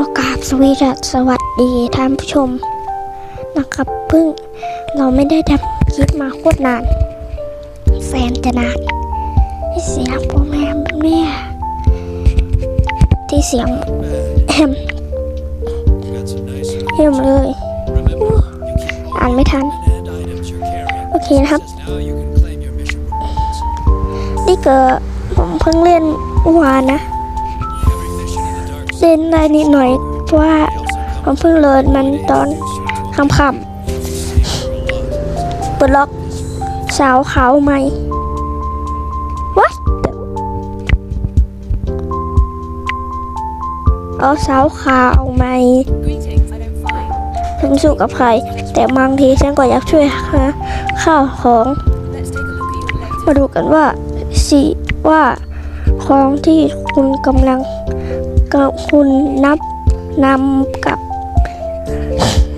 ก็กราบสวีดัสสวัสดีท่านผู้ชมนะครับเพิ่งเราไม่ได้ทำคลิปมาโคตรนานแสนจะนานที่เสียงพ่อแม่แม่ที่เสียงแฮมเฮมเลยอ่านไม่ทัน โอเคนะครับนี่เกิดผมเพิ่งเล่นวานนะ เล่นได้นิดหน่อย เพราะว่าผมเพิ่งเลินมันตอนค่ำๆเปิดล็อกสาวขาวใหม่ What เอาสาวขาวใหม่ฉันสู้กับใคร แต่บางทีฉันก็อยากช่วยหาข้าวของ มาดูกันว่าสิว่าของที่คุณกำลัง กับคุณนับนำกับ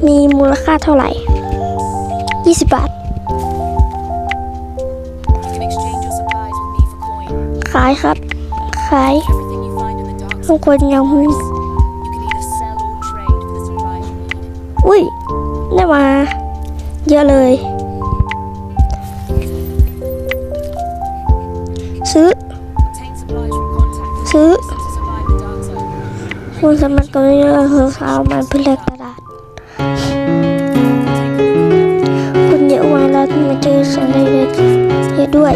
มีมูลค่าเท่าไหร่ 20 บาท You can exchange your supplies with me for coin. ขายครับ ขาย Everything you find in the dark ทุกคนยัง you can either sell or trade for the supplies you need. อุ้ย ได้มา เยอะเลย คุณสามารกำลังเลือกซื้อข้ามาเพื่อแลกกระดาษคนเยอะมากแล้วที่มาเจอสังเดเยอะด้วย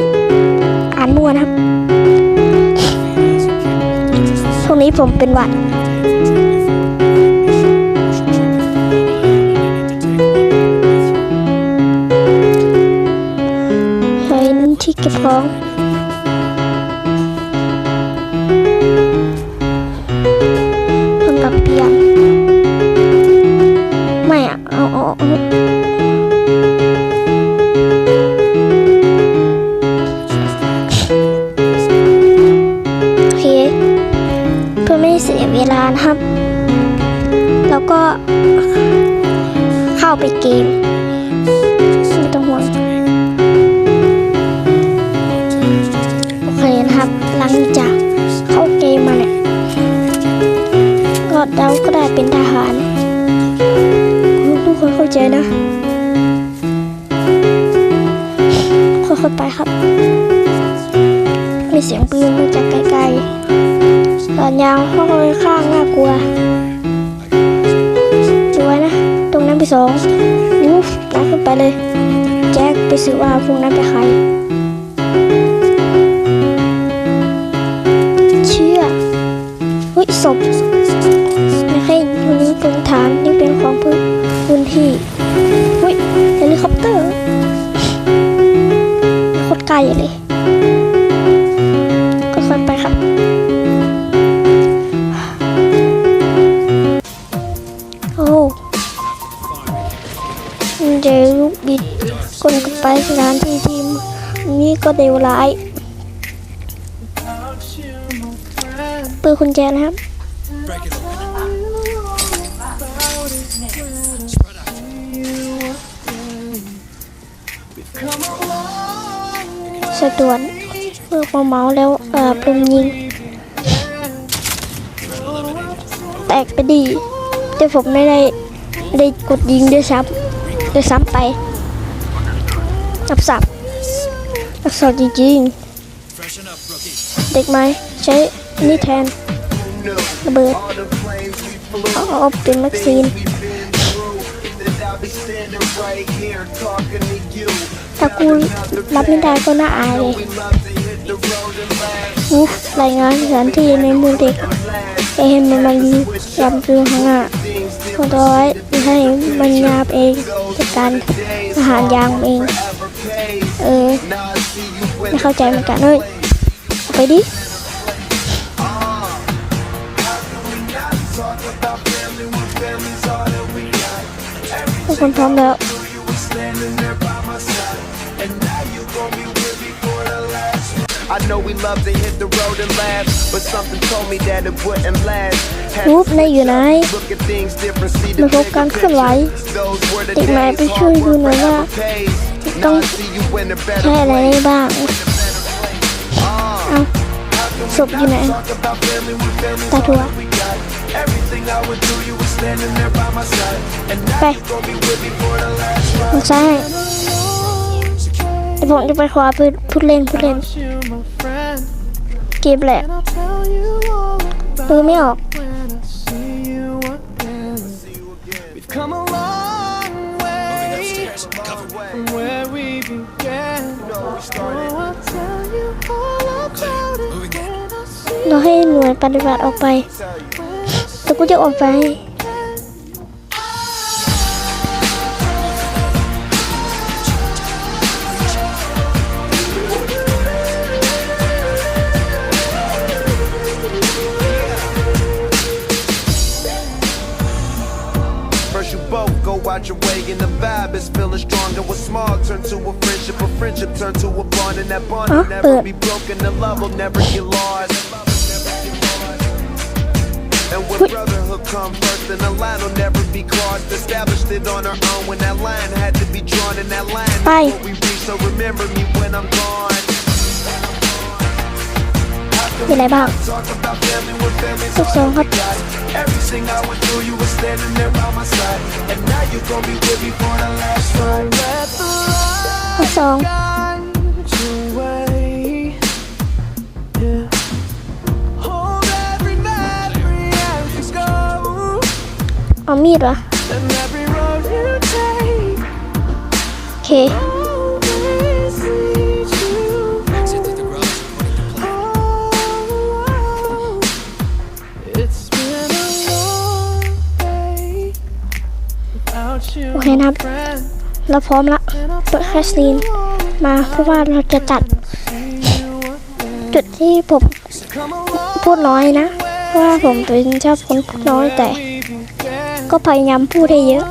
อ่านมั่วนะครับช่วงนี้ผมเป็นหวัดที่เก็บของ เข้าไปเกมไม่ต้องห่วงโอเคนะครับ หลังจากเข้าเกมมาเนี่ยก็เราก็ได้เป็นทหารทุกคนเข้าใจนะค่อยๆไปครับ มีเสียงปืนมาจากไกลๆตอนยาวเข้าไปข้างน่ากลัว ตรงนั้นไปสองวูฟลากขึ้นไปเลย แจ็คไปสืบว่าพวกนั้นเป็นใคร เชื่อเฮ้ยศพ ไปสถานที่ทีมนี้ก็เดวร้ายเปิดกุญแจนะครับสะดวนเมื่อมาเมาแล้วเอ่อปุ่มยิง แตกไปดี แต่ผมไม่ได้ได้กดยิงด้วยซ้ำด้วยซ้ำไป อับสับอักษรจริงๆ เด็กไหมใช้นี่แทนระเบิดเอาเอาเป็นแม็กซีนถ้ากูรับไม่ได้ก็น่าอายเลยอูรายงานสถานที่ในมือเด็กไปให้มันมาอยู่ยำซื้อข้างหน้าคนร้อยให้มันยาบเองจัดการอาหารยางเอง เออ ไม่เข้าใจเหมือนกันเลยเอาไปดิ ทุกคนพร้อมแล้ว I know we love to hit the road and laugh, but something told me that it wouldn't last. Had รูปในอยู่ไหน look at things different, see มา the พบการ bigger เคลื่อนไหว picture. Those were the เด็กใหม่ days, ไปช่วย hard ดู work หน่อยว่า forever pays. ต้อง Now I see you in a better ใช้อะไรได้ place. บ้างเอาศพอยู่ไหน Talk about family with family, ตาทัว we got Everything I would do, you were standing there by my side. And now ไป you gon' be with me for the last ride. ทางซ้ายให้เดี๋ยวผมจะไปขวาพูดพูดเล่นพูดเล่น you, my friend. เกมแหละ And I'll tell you all about มือไม่ออก เราให้หน่วยปฏิบัติออกไป แต่กูจะออกไป First you both and the vibe is feeling stronger. What small turn to a friendship, a friendship turn to a bond, and that bond will Huh? never Uh. be broken. The love will never get lost. And when Wait. brotherhood come first, then the line will never be crossed. Established it on our own when that line had to be drawn, and that line is Bye. what we reach. So remember me when I'm gone. How can มีอะไรบ้าง we talk about family when family's ลูกสอง all ครับ we got? Everything I would do, you were standing there by my side. And now you gon' be with me for the last ride. let the ข้อสอง เอามีดเหรอโอเคโอเคนะครับ เราพร้อมละเปิดแคสซีนมาเพราะว่าเราจะจัด จุดที่ผมพูดน้อยนะ ว่าผมเป็นชอบคนพูดน้อยแต่ ก็พยายามพูดให้เยอะ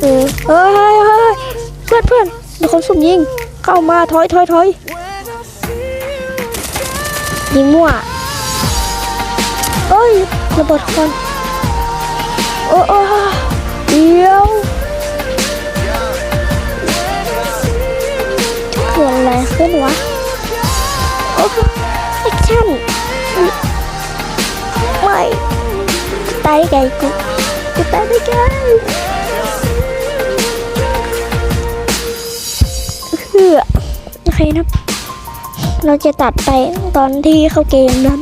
เออเฮ้ยเฮ้ยเฮ้ยเพื่อนเพื่อนมีคนสุ่มยิง เข้ามาถอยถอยถอย When I see you ยิงมั่วเอ้ยระเบิดควันโอ้โอ้เดี๋ยวเกิดอะไรขึ้นวะโอ้แอคชั่นไม่ตายได้ไง กูกูตายได้ไงเฮือโอเคนะเราจะตัดไปตอนที่เข้าเกมนั้น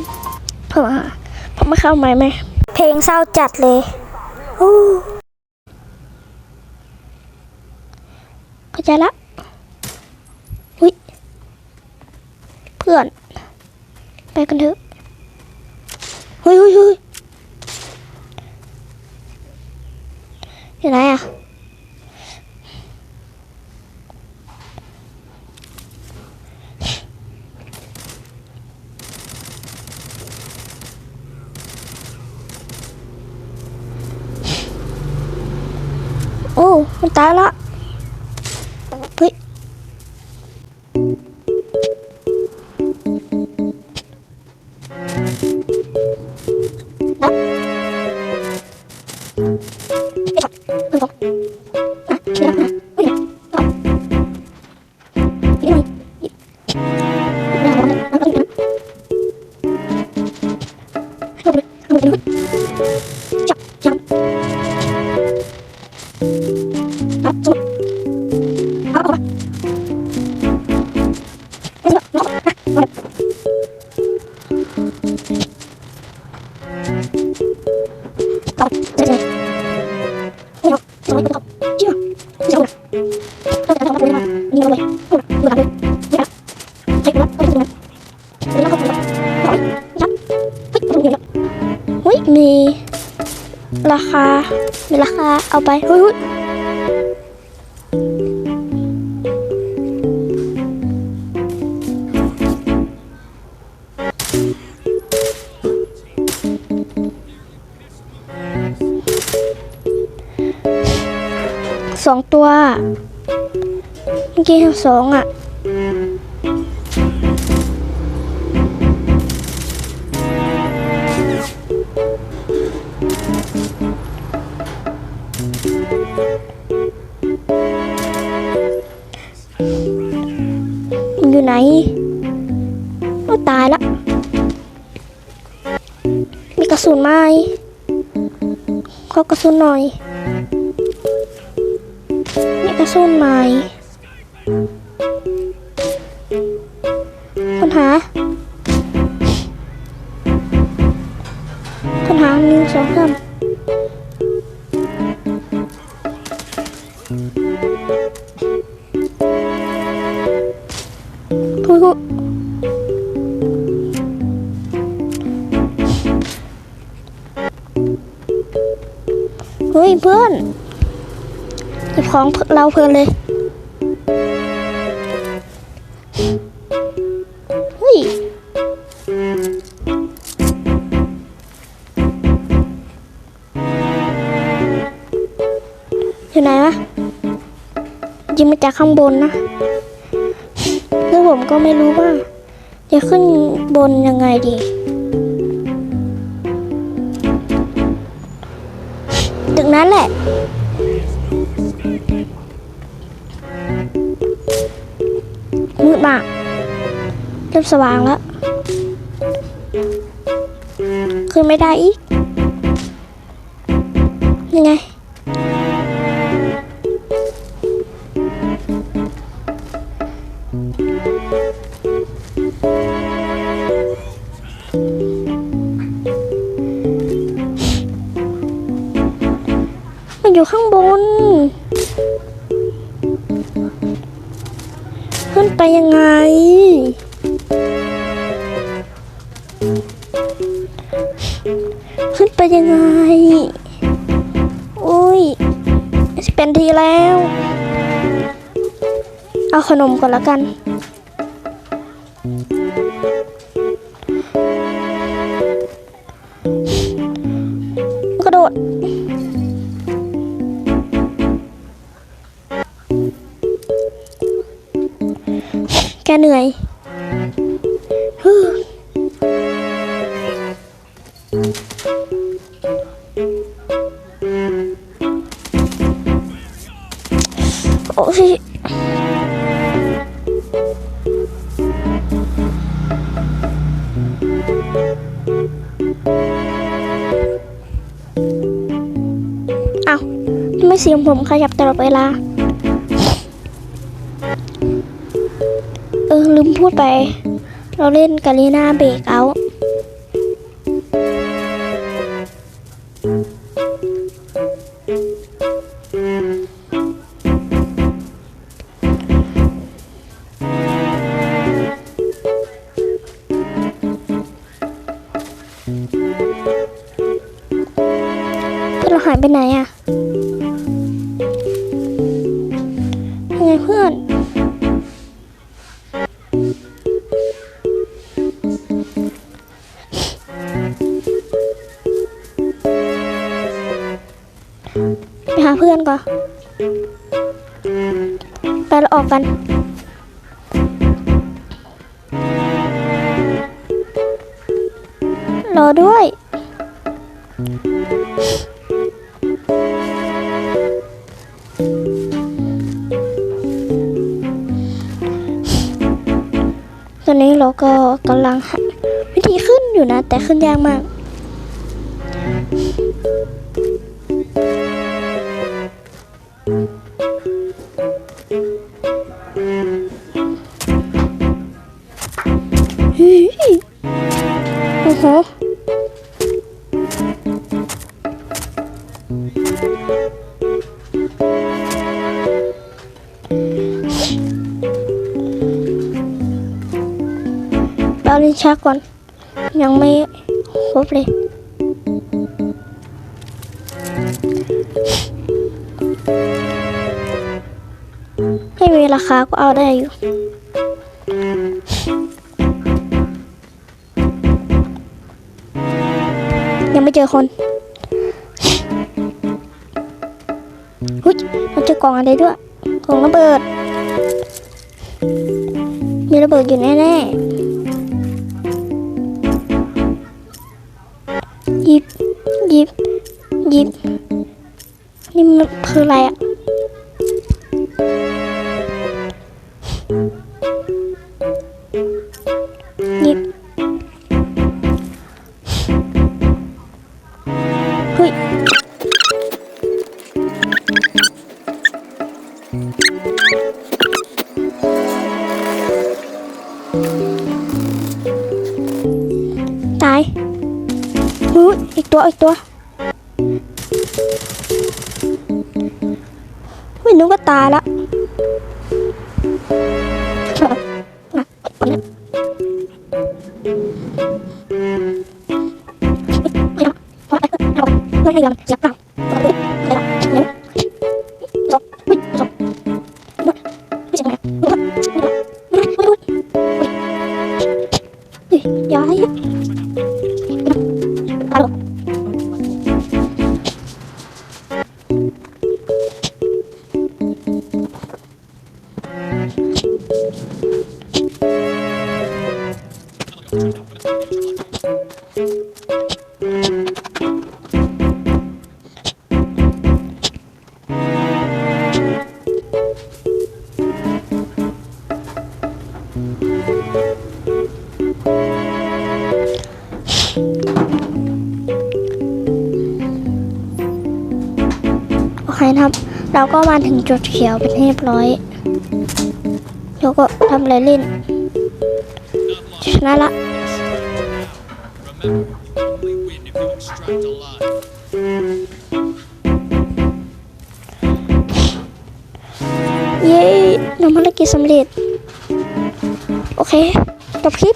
เพราะว่าเพราะไม่เข้าไหมไหมเพลงเศร้าจัดเลยอู้เข้าใจละอุ้ยเพื่อน ไปกันเถอะเฮ้ยเฮ้ยเฮ้ย อยู่ไหนอะโอ้ มันตายละ มีราคา มีราคา เอาไปเฮ้ยเฮ้ยสองตัว เมื่อกี้เห็นสองอะ มันอยู่ไหนโอ้ตายละ มีกระสุนไหมขอกระสุนหน่อย มีกระสุนไหม เฮ้ยเพื่อนหยิบของเราเพลินเลย จากข้างบนนะแล้วผมก็ไม่รู้ว่า จะขึ้นบนยังไงดีตึกนั้นแหละ มืดมากเริ่มสว่างแล้ว ขึ้นไม่ได้อีกยังไง ไปยังไง ขึ้นไปยังไง อุ้ยเป็นทีแล้ว เอาขนมก่อนละกัน กเหนื่อยโอ้ยเอาไม่เสียงผมขยับตลอดเวลา ลืมพูดไป เราเล่นกาลีนาเบรกเอา ก็กำลังหาวิธีขึ้นอยู่นะ แต่ขึ้นยากมาก ลิ้นชักก่อน ยังไม่ครบเลยให้มีราคาก็เอาได้อยู่ยังไม่เจอคนหุ้ยเราเจอกล่องอะไรด้วยกล่องระเบิด มีระเบิดอยู่แน่ๆ ออีกตัวอีกตัววุ้ยนุ้งก็ตายละ โอเคนะครับ เราก็มาถึงจุดเขียวเป็นที่เรียบร้อย แล้วก็ทำอะไรเล่น ชนะละเย้ทำภารกิจสำเร็จ โอเคจบคลิป